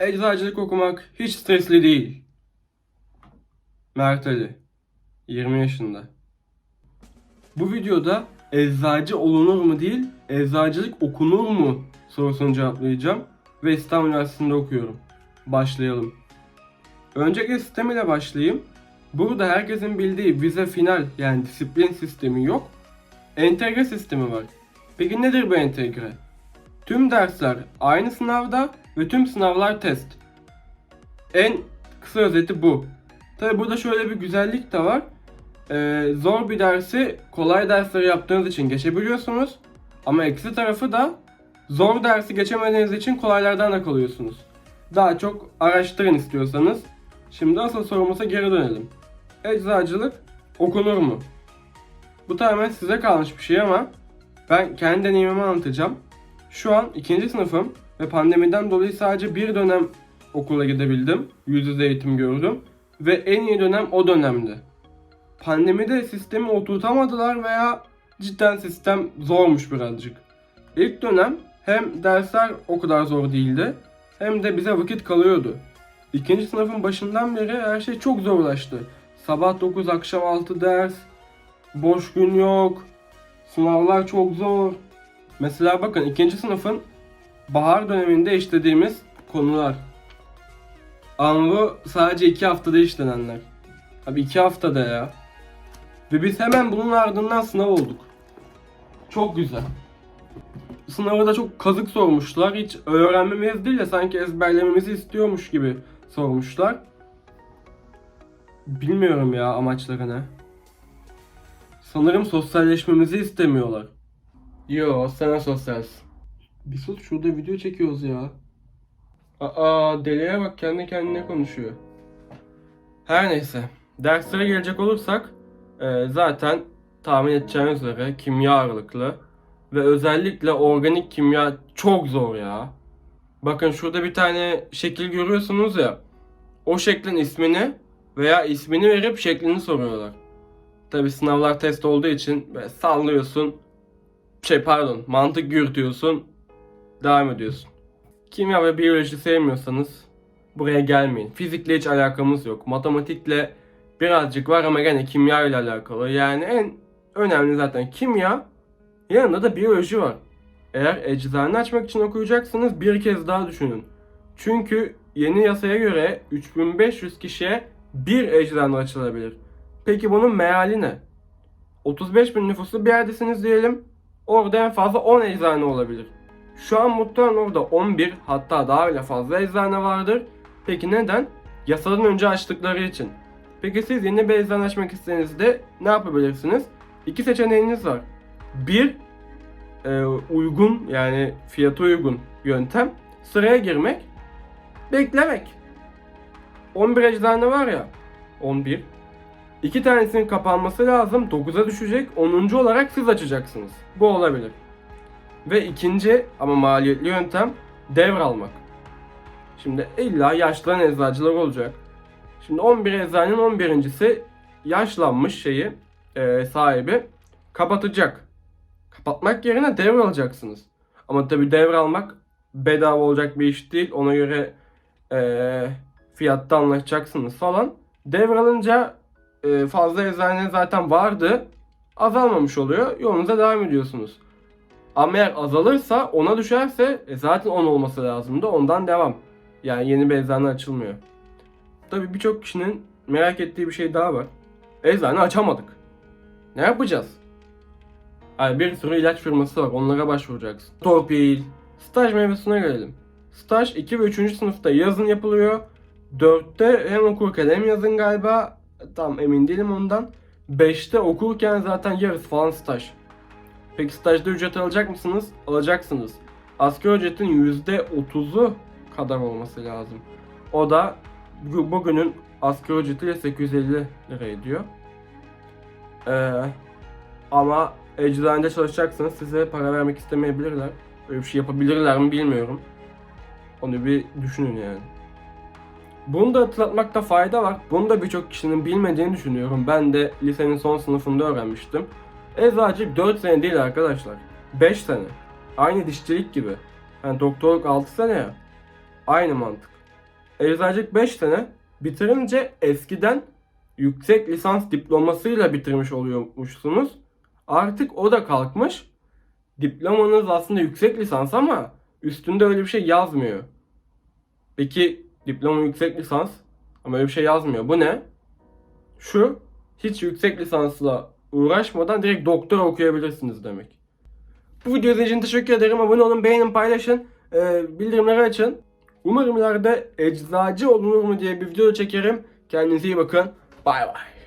Eczacılık okumak hiç stresli değil. Mert Ali 20 yaşında. Bu videoda eczacı olunur mu değil, eczacılık okunur mu sorusunu cevaplayacağım ve İstanbul Üniversitesi'nde okuyorum. Başlayalım. Öncelikle sistem ile başlayayım. Burada herkesin bildiği vize final yani disiplin sistemi yok. Entegre sistemi var. Peki nedir bu entegre? Tüm dersler aynı sınavda ve tüm sınavlar test. En kısa özeti bu. Tabi burada şöyle bir güzellik de var. Ee, zor bir dersi kolay dersleri yaptığınız için geçebiliyorsunuz. Ama eksi tarafı da zor dersi geçemediğiniz için kolaylardan da kalıyorsunuz. Daha çok araştırın istiyorsanız. Şimdi asıl sorumuza geri dönelim. Eczacılık okunur mu? Bu tamamen size kalmış bir şey ama ben kendi deneyimimi anlatacağım. Şu an ikinci sınıfım ve pandemiden dolayı sadece bir dönem okula gidebildim. Yüz yüze eğitim gördüm. Ve en iyi dönem o dönemdi. Pandemide sistemi oturtamadılar veya cidden sistem zormuş birazcık. İlk dönem hem dersler o kadar zor değildi hem de bize vakit kalıyordu. İkinci sınıfın başından beri her şey çok zorlaştı. Sabah 9 akşam 6 ders, boş gün yok, sınavlar çok zor. Mesela bakın ikinci sınıfın bahar döneminde işlediğimiz konular. Anvu sadece iki haftada işlenenler. Abi iki haftada ya. Ve biz hemen bunun ardından sınav olduk. Çok güzel. Sınavı da çok kazık sormuşlar. Hiç öğrenmemiz değil de sanki ezberlememizi istiyormuş gibi sormuşlar. Bilmiyorum ya amaçları ne. Sanırım sosyalleşmemizi istemiyorlar. Yo sen sosyalsin. Bir sus şurada video çekiyoruz ya. Aa deliye bak kendi kendine konuşuyor. Her neyse. Derslere gelecek olursak e, zaten tahmin edeceğiniz üzere kimya ağırlıklı ve özellikle organik kimya çok zor ya. Bakın şurada bir tane şekil görüyorsunuz ya. O şeklin ismini veya ismini verip şeklini soruyorlar. Tabi sınavlar test olduğu için sallıyorsun. Şey pardon mantık yürütüyorsun. Devam ediyorsun. Kimya ve biyoloji sevmiyorsanız buraya gelmeyin. Fizikle hiç alakamız yok. Matematikle birazcık var ama gene kimya ile alakalı. Yani en önemli zaten kimya. Yanında da biyoloji var. Eğer eczane açmak için okuyacaksınız bir kez daha düşünün. Çünkü yeni yasaya göre 3500 kişiye bir eczane açılabilir. Peki bunun meali ne? 35 bin nüfuslu bir yerdesiniz diyelim. Orada en fazla 10 eczane olabilir. Şu an muhtemelen orada 11 hatta daha bile fazla eczane vardır. Peki neden? Yasadan önce açtıkları için. Peki siz yeni bir eczane açmak istediğinizde ne yapabilirsiniz? İki seçeneğiniz var. Bir, e, uygun yani fiyatı uygun yöntem sıraya girmek, beklemek. 11 eczane var ya, 11. İki tanesinin kapanması lazım, 9'a düşecek, 10. olarak siz açacaksınız. Bu olabilir. Ve ikinci ama maliyetli yöntem devralmak. Şimdi illa yaşlanan eczacılar olacak. Şimdi 11 eczanenin 11.si yaşlanmış şeyi e, sahibi kapatacak. Kapatmak yerine devralacaksınız. Ama tabi devralmak bedava olacak bir iş değil. Ona göre e, fiyatta anlaşacaksınız falan. Devralınca e, fazla eczane zaten vardı. Azalmamış oluyor. Yolunuza devam ediyorsunuz. Ama eğer azalırsa ona düşerse e, zaten 10 olması lazımdı. Ondan devam. Yani yeni bir eczane açılmıyor. Tabii birçok kişinin merak ettiği bir şey daha var. Eczane açamadık. Ne yapacağız? Yani bir sürü ilaç firması var. Onlara başvuracaksın. Torpil. Staj mevzusuna gelelim. Staj 2 ve 3. sınıfta yazın yapılıyor. 4'te hem okurken hem yazın galiba. Tam emin değilim ondan. 5'te okurken zaten yarısı falan staj. Peki stajda ücret alacak mısınız? Alacaksınız. Asgari ücretin %30'u kadar olması lazım. O da bu- bugünün asgari ücretiyle 850 lira ediyor. Ee, ama eczanede çalışacaksınız size para vermek istemeyebilirler. Öyle bir şey yapabilirler mi bilmiyorum. Onu bir düşünün yani. Bunu da hatırlatmakta fayda var. Bunu da birçok kişinin bilmediğini düşünüyorum. Ben de lisenin son sınıfında öğrenmiştim. Eczacılık 4 sene değil arkadaşlar. 5 sene. Aynı dişçilik gibi. Yani doktorluk 6 sene ya. Aynı mantık. eczacılık 5 sene. Bitirince eskiden yüksek lisans diplomasıyla bitirmiş oluyormuşsunuz. Artık o da kalkmış. Diplomanız aslında yüksek lisans ama üstünde öyle bir şey yazmıyor. Peki diploma yüksek lisans ama öyle bir şey yazmıyor. Bu ne? Şu hiç yüksek lisansla uğraşmadan direkt doktor okuyabilirsiniz demek. Bu video için teşekkür ederim. Abone olun, beğenin, paylaşın. Ee, bildirimleri açın. Umarım ileride eczacı olunur mu diye bir video çekerim. Kendinize iyi bakın. Bay bay.